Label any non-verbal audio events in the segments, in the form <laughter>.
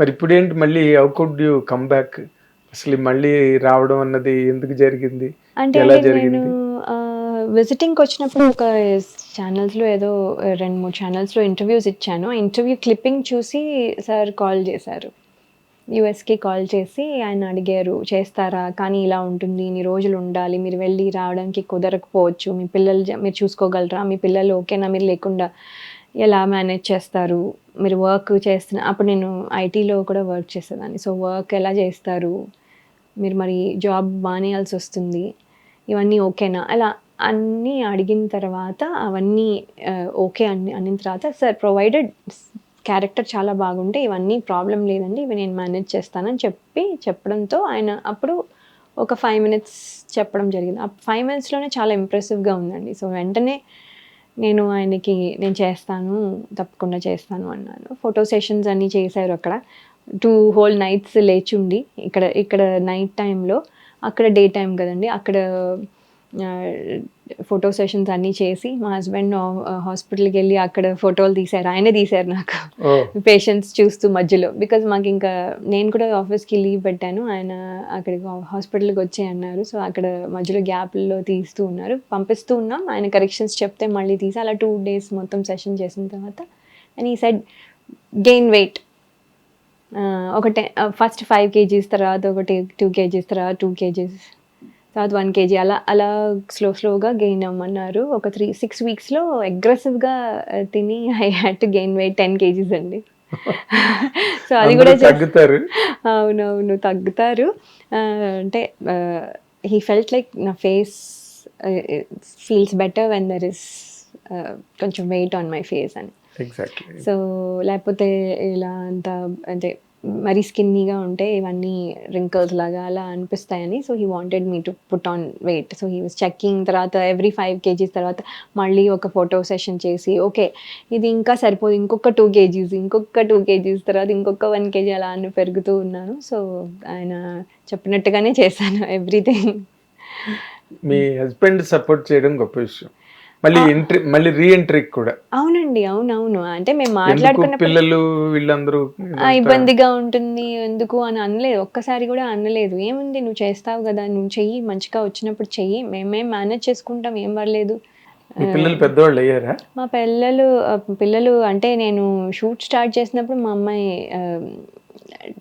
మరి ఇప్పుడు ఏంటి మళ్ళీ how could you come back? అసలు మళ్ళీ రావడం అన్నది ఎందుకు జరిగింది? అంటే ఎలా నేను జరిగింది? విజిటింగ్కి వచ్చినప్పుడు ఒక ఛానల్స్లో ఏదో రెండు మూడు ఛానల్స్లో ఇంటర్వ్యూస్ ఇచ్చాను. ఆ ఇంటర్వ్యూ క్లిప్పింగ్ చూసి సార్ కాల్ చేశారు. యుఎస్కి కాల్ చేసి ఆయన అడిగారు చేస్తారా? కానీ ఇలా ఉంటుంది ఇన్ని రోజులు ఉండాలి మీరు వెళ్ళి రావడానికి కుదరకపోవచ్చు మీ పిల్లలు మీరు చూసుకోగలరా? మీ పిల్లలు ఓకేనా? మీరు లేకుండా ఎలా మేనేజ్ చేస్తారు? మీరు వర్క్ చేస్తున్న అప్పుడు నేను ఐటీలో కూడా వర్క్ చేసేదాన్ని. సో వర్క్ ఎలా చేస్తారు? మీరు మరి జాబ్ మానేయాల్సి వస్తుంది. ఇవన్నీ ఓకేనా అలా అన్నీ అడిగిన తర్వాత అవన్నీ ఓకే అని అన్న తర్వాత సార్ ప్రొవైడెడ్ క్యారెక్టర్ చాలా బాగుంటే ఇవన్నీ ప్రాబ్లం లేదండి. ఇవి నేను మేనేజ్ చేస్తానని చెప్పి చెప్పడంతో ఆయన అప్పుడు ఒక ఫైవ్ మినిట్స్ చెప్పడం జరిగింది. ఆ ఫైవ్ మినిట్స్లోనే చాలా ఇంప్రెసివ్గా ఉందండి. సో వెంటనే నేను ఆయనకి నేను చేస్తాను తప్పకుండా చేస్తాను అన్నాను. ఫోటో సెషన్స్ అన్నీ చేశారు అక్కడ. టూ హోల్ నైట్స్ లేచుండి ఇక్కడ ఇక్కడ నైట్ టైంలో అక్కడ డే టైం కదండి అక్కడ ఫోటో సెషన్స్ అన్నీ చేసి మా హస్బెండ్ హాస్పిటల్కి వెళ్ళి అక్కడ ఫోటోలు తీశారు. ఆయనే తీశారు నాకు. పేషెంట్స్ చూస్తూ మధ్యలో. బికాజ్ మాకు ఇంకా నేను కూడా ఆఫీస్కి లీవ్ పెట్టాను. ఆయన అక్కడికి హాస్పిటల్కి వచ్చే అన్నారు. సో అక్కడ మధ్యలో గ్యాప్లో తీస్తూ ఉన్నారు. పంపిస్తూ ఉన్నాం. ఆయన కరెక్షన్స్ చెప్తే మళ్ళీ తీసి అలా టూ డేస్ మొత్తం సెషన్ చేసిన తర్వాత. And he said gain weight ఒకటే ఫస్ట్ ఫైవ్ కేజీస్ తర్వాత ఒకటి టూ కేజీస్ తర్వాత టూ కేజీస్ తర్వాత వన్ కేజీ అలా అలా స్లో స్లోగా గెయిన్ అవ్వమన్నారు. ఒక త్రీ సిక్స్ వీక్స్లో అగ్రెసివ్గా తిని I had to gain weight ten KGs అండి. <laughs> సో అది కూడా తగ్గుతారు. అవునవును తగ్గుతారు. అంటే హీ ఫెల్ట్ లైక్ నా face feels better when there is కొంచెం వెయిట్ ఆన్ మై ఫేస్ అని. ఎగ్జాక్ట్లీ సో లేకపోతే ఇలా అంత అంటే మరీ స్కిన్నీగా ఉంటే ఇవన్నీ రింకల్స్ లాగా అలా అనిపిస్తాయని so he wanted me to put on weight so he was checking తర్వాత ఎవ్రీ ఫైవ్ కేజీస్ తర్వాత మళ్ళీ ఒక ఫోటో సెషన్ చేసి ఓకే ఇది ఇంకా సరిపోదు ఇంకొక టూ కేజీస్ ఇంకొక టూ కేజీస్ తర్వాత ఇంకొక వన్ కేజీ అలా అని పెరుగుతూ ఉన్నాను. సో ఆయన చెప్పినట్టుగానే చేశాను <laughs> ఎవ్రీథింగ్ మీ హస్బెండ్ సపోర్ట్ చేయడం గొప్ప విషయం. మళ్ళీ ఎంట్రీ మళ్ళీ కూడా. అవునండి అవునవును. అంటే మేము ఎందుకు మాట్లాడుకున్నప్పుడు పిల్లలు వీళ్ళందరూ ఇబ్బందిగా ఉంటుంది ఎందుకు అని అనలేదు. ఒక్కసారి కూడా అనలేదు. ఏముంది నువ్వు చేస్తావు కదా నువ్వు చెయ్యి మంచిగా వచ్చినప్పుడు చెయ్యి. మేమేం మేనేజ్ చేసుకుంటాం ఏం పర్లేదు. మీ పిల్లలు పెద్దవాళ్ళు అయ్యారా? మా పిల్లలు పిల్లలు అంటే నేను షూట్ స్టార్ట్ చేసినప్పుడు మా అమ్మాయి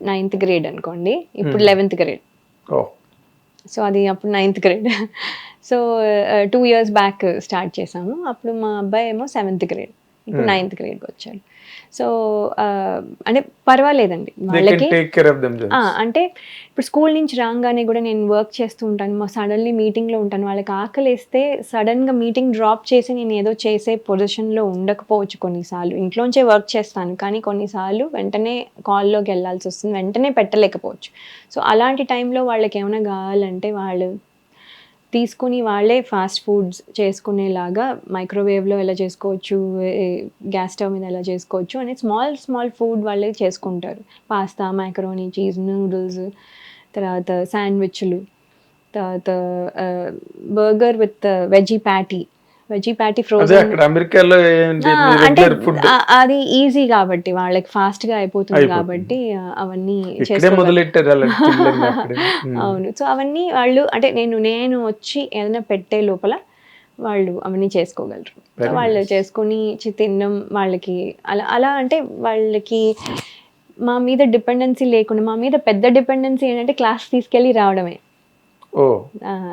నైన్త్ గ్రేడ్ అనుకోండి. ఇప్పుడు లెవెన్త్ గ్రేడ్ ఓ. సో అది అప్పుడు ninth grade so two years back start చేసాము అప్పుడు మా అబ్బాయి ఏమో సెవెంత్ గ్రేడ్ ఇప్పుడు నైన్త్ గ్రేడ్కి వచ్చాడు. సో అంటే పర్వాలేదండి. వాళ్ళకి అంటే ఇప్పుడు స్కూల్ నుంచి రాగానే కూడా నేను వర్క్ చేస్తూ ఉంటాను. మా సడన్లీ మీటింగ్లో ఉంటాను. వాళ్ళకి ఆకలిస్తే సడన్గా మీటింగ్ డ్రాప్ చేసి నేను ఏదో చేసే పొజిషన్లో ఉండకపోవచ్చు కొన్నిసార్లు. ఇంట్లోంచే వర్క్ చేస్తాను. కానీ కొన్నిసార్లు వెంటనే కాల్లోకి వెళ్ళాల్సి వస్తుంది. వెంటనే పెట్టలేకపోవచ్చు. సో అలాంటి టైంలో వాళ్ళకి ఏమైనా కావాలంటే వాళ్ళు తీసుకుని వాళ్ళే ఫాస్ట్ ఫుడ్స్ చేసుకునేలాగా మైక్రోవేవ్లో ఎలా చేసుకోవచ్చు గ్యాస్ స్టవ్ మీద ఎలా చేసుకోవచ్చు అని స్మాల్ స్మాల్ ఫుడ్ వాళ్ళే చేసుకుంటారు. పాస్తా మైక్రోనీ చీజ్ నూడిల్స్ తర్వాత శాండ్విచ్లు తర్వాత burger with veggie patty veggie patty అదే ఫ్రోజన్ అమెరికాలో అంటే అది ఈజీ కాబట్టి వాళ్ళకి ఫాస్ట్గా అయిపోతుంది. కాబట్టి అవన్నీ. <laughs> అవును. సో అవన్నీ వాళ్ళు అంటే నేను నేను వచ్చి ఏదైనా పెట్టే లోపల వాళ్ళు అవన్నీ చేసుకోగలరు. వాళ్ళు. చేసుకొని తినడం వాళ్ళకి అలా అలా అంటే వాళ్ళకి మా మీద డిపెండెన్సీ లేకుండా మా మీద పెద్ద డిపెండెన్సీ ఏంటంటే క్లాస్ తీసుకెళ్ళి రావడమే.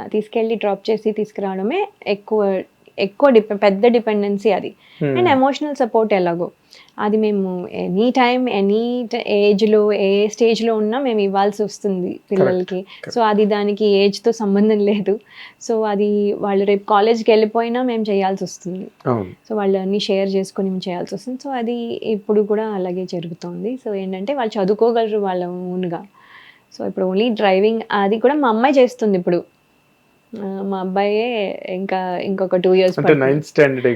తీసుకెళ్ళి డ్రాప్ చేసి తీసుకురావడమే ఎక్కువ ఎక్కువ డిపె పెద్ద డిపెండెన్సీ అది. Hmm. అండ్ ఎమోషనల్ సపోర్ట్ ఎలాగో. అది మేము ఎనీ టైం ఎనీ ఏజ్లో ఏ స్టేజ్లో ఉన్నా మేము ఇవ్వాల్సి వస్తుంది పిల్లలకి. సో అది దానికి ఏజ్తో సంబంధం లేదు. సో అది వాళ్ళు రేపు కాలేజ్కి వెళ్ళిపోయినా మేము చేయాల్సి వస్తుంది. సో వాళ్ళు అన్ని షేర్ చేసుకొని మేము చేయాల్సి వస్తుంది. సో అది ఇప్పుడు కూడా అలాగే జరుగుతుంది. సో ఏంటంటే వాళ్ళు చదువుకోగలరు వాళ్ళ ఓన్గా. సో ఇప్పుడు ఓన్లీ డ్రైవింగ్ అది కూడా మా అమ్మాయి చేస్తుంది ఇప్పుడు. మా అబ్బాయే ఇంకా ఇంకొక టూ ఇయర్స్ అంటే నైన్త్ స్టాండర్డ్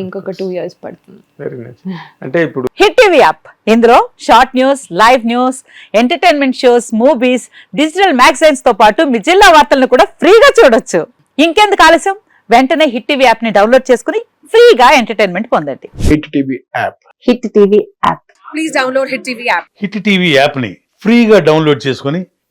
ఇంకొక టూ ఇయర్స్ పడుతుంది. వెరీ నైస్ అంటే ఇప్పుడు హిట్ టీవీ యాప్ ఇందులో short news live news entertainment shows movies digital మ్యాగజైన్స్తో పాటు మీ జిల్లా వార్తలను కూడా ఫ్రీగా చూడొచ్చు. ఇంకెందుకు ఆలస్యం? వెంటనే హిట్ టీవీ యాప్ని డౌన్లోడ్ చేసుకుని ఫ్రీగా ఎంటర్టైన్మెంట్ పొందండి. Hit TV app hit TV app please download Hit TV app. Hit TV యాప్ని ఫ్రీగా డౌన్లోడ్ చేసుకొని